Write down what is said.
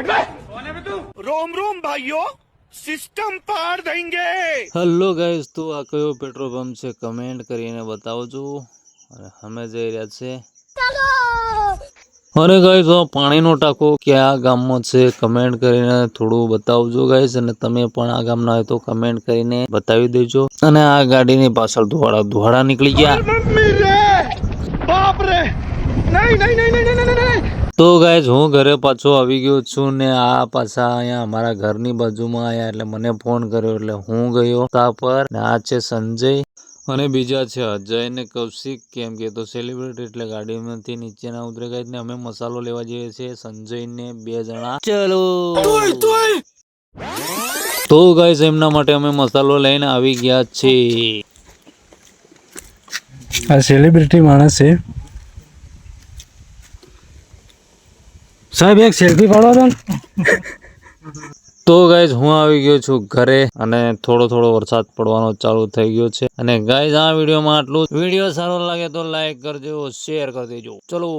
રોમ રોમ ભાઈઓ સિસ્ટમ પાર દેંગે hello guys તો આ કયો પેટ્રોલ પંપ છે કમેન્ટ કરીને બતાવજો અને અમે જઈ રહ્યા છે અરે ગાઈઝ તો પાણીનો ટાંકો કયા ગામમાં છે કમેન્ટ કરીને થોડું બતાવજો ગાઈઝ અને તમે પણ આ ગામના હોય તો કમેન્ટ કરીને બતાવી દેજો અને આ ગાડીની પાછળ ધુવાડા ધુવાડા નીકળી ગયા બાપ રે નહીં નહીં નહીં નહીં નહીં નહીં તો ગાઈઝ હું ઘરે પાછો આવી ગયો છું ને આ પાછા અહીંયા અમારા ઘરની બાજુમાં આયા એટલે મને ફોન કર્યો એટલે હું ગયો તા પર ને આ છે સંજય અને બીજા છે અજય ને કૌશિક. કેમ કે તો સેલિબ્રિટી એટલે ગાડીમાંથી નીચે ના ઉતરે. ગઈ ને અમે મસાલો લેવા જઈએ છીએ સંજય ને બે જણા. ચલો. તો ગાઈઝ એમના માટે અમે મસાલો લઈને આવી ગયા છીએ. આ સેલિબ્રિટી માણસ છે. સાહેબ, એક સેલ્ફી પાડો તો. તો ગાઈઝ હું આવી ગયો છું ઘરે અને થોડો થોડો વરસાદ પડવાનો ચાલુ થઈ ગયો છે. અને ગાઈઝ આ વિડીયોમાં આટલું વીડિયો સારો લાગે તો લાઈક કરજો શેર કરી દેજો. ચલો.